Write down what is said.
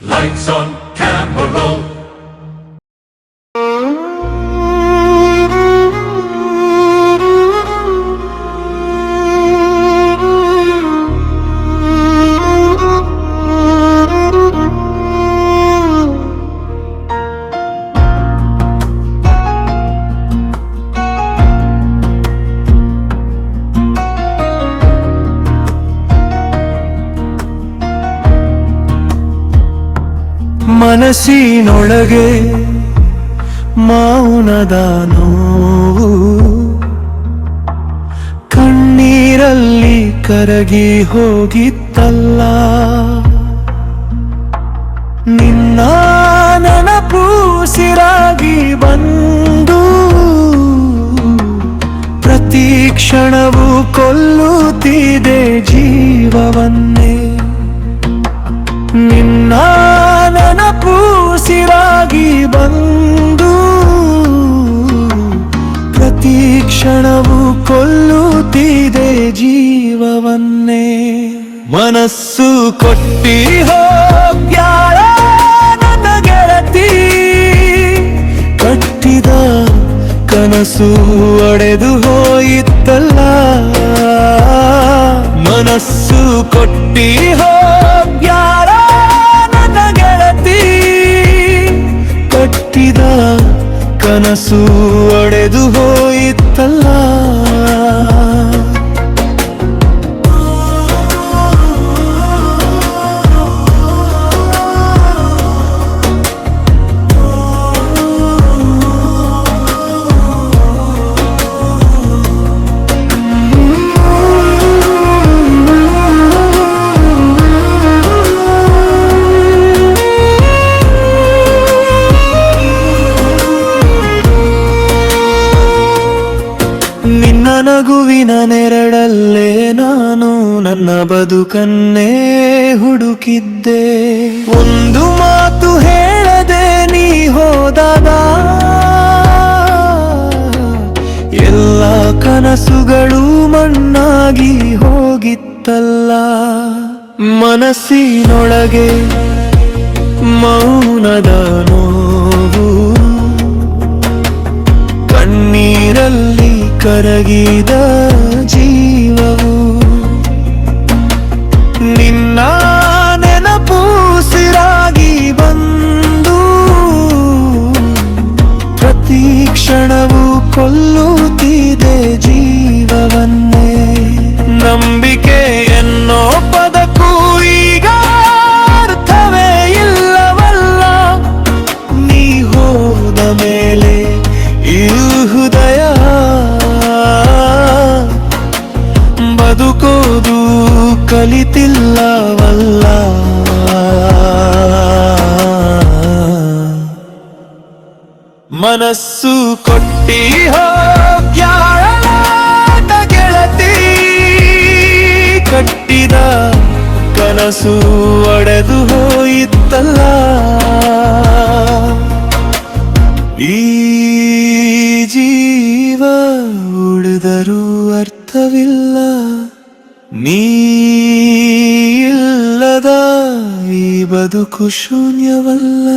Lights on, camera roll. ಮನಸ್ಸಿನೊಳಗೆ ಮೌನದ ನೋವು ಕಣ್ಣೀರಲ್ಲಿ ಕರಗಿ ಹೋಗಿತ್ತಲ್ಲ. ನಿನ್ನ ನೆನಪು ಸಿರಾಗಿ ಬಂದು ಪ್ರತಿ ಕ್ಷಣವು ಕೊಲ್ಲುತ್ತಿದೆ ಜೀವವನ್ನೇ. ಬಂದು ಪ್ರತಿ ಕ್ಷಣವು ಕೊಲ್ಲುತ್ತಿದೆ ಜೀವವನ್ನೇ. ಮನಸ್ಸು ಕೊಟ್ಟಿ ಹೋಗ್ಯಾಳ ನನ್ನ ಗೆಳತಿ. ಕಟ್ಟಿದ ಕನಸು ಒಡೆದು ಹೋಯಿತಲ್ಲ ಮನಸ್ಸು ಕೊಟ್ಟಿ ಹೋಗ್ಯಾರ ಕನಸು ಒಡೆದು ಹೋಯಿತಲ್ಲ? ನಗುವಿನ ನೆರಳಲ್ಲೇ ನಾನು ನನ್ನ ಬದುಕನ್ನೇ ಹುಡುಕಿದ್ದೆ. ಒಂದು ಮಾತು ಹೇಳದೆ ನೀ ಹೋದಾಗ ಎಲ್ಲ ಕನಸುಗಳು ಮಣ್ಣಾಗಿ ಹೋಗಿತ್ತಲ್ಲ. ಮನಸ್ಸಿನೊಳಗೆ ಮೌನದ ನೋವು, ಕಣ್ಣೀರಲ್ಲಿ ಕರಗಿದ ಜೀವವು ನಿನ್ನ ನೆನಪು ಸಿರಾಗಿ ಬಂದು ಪ್ರತಿ ಕ್ಷಣವು ಕೊಲ್ಲುತ್ತಿದೆ ಕಲಿತಿಲ್ಲವಲ್ಲ ಮನಸ್ಸು ಕೊಟ್ಟಿ ಹೋಗ್ಯಾಳ ನನ್ನ ಗೆಳತಿ. ಕಟ್ಟಿದ ಕನಸು ಒಡೆದು ಹೋಯಿತಲ್ಲ ಈ ಜೀವ ಉಳಿದರೂ ಬದುಕು ಶೂನ್ಯವಲ್ಲ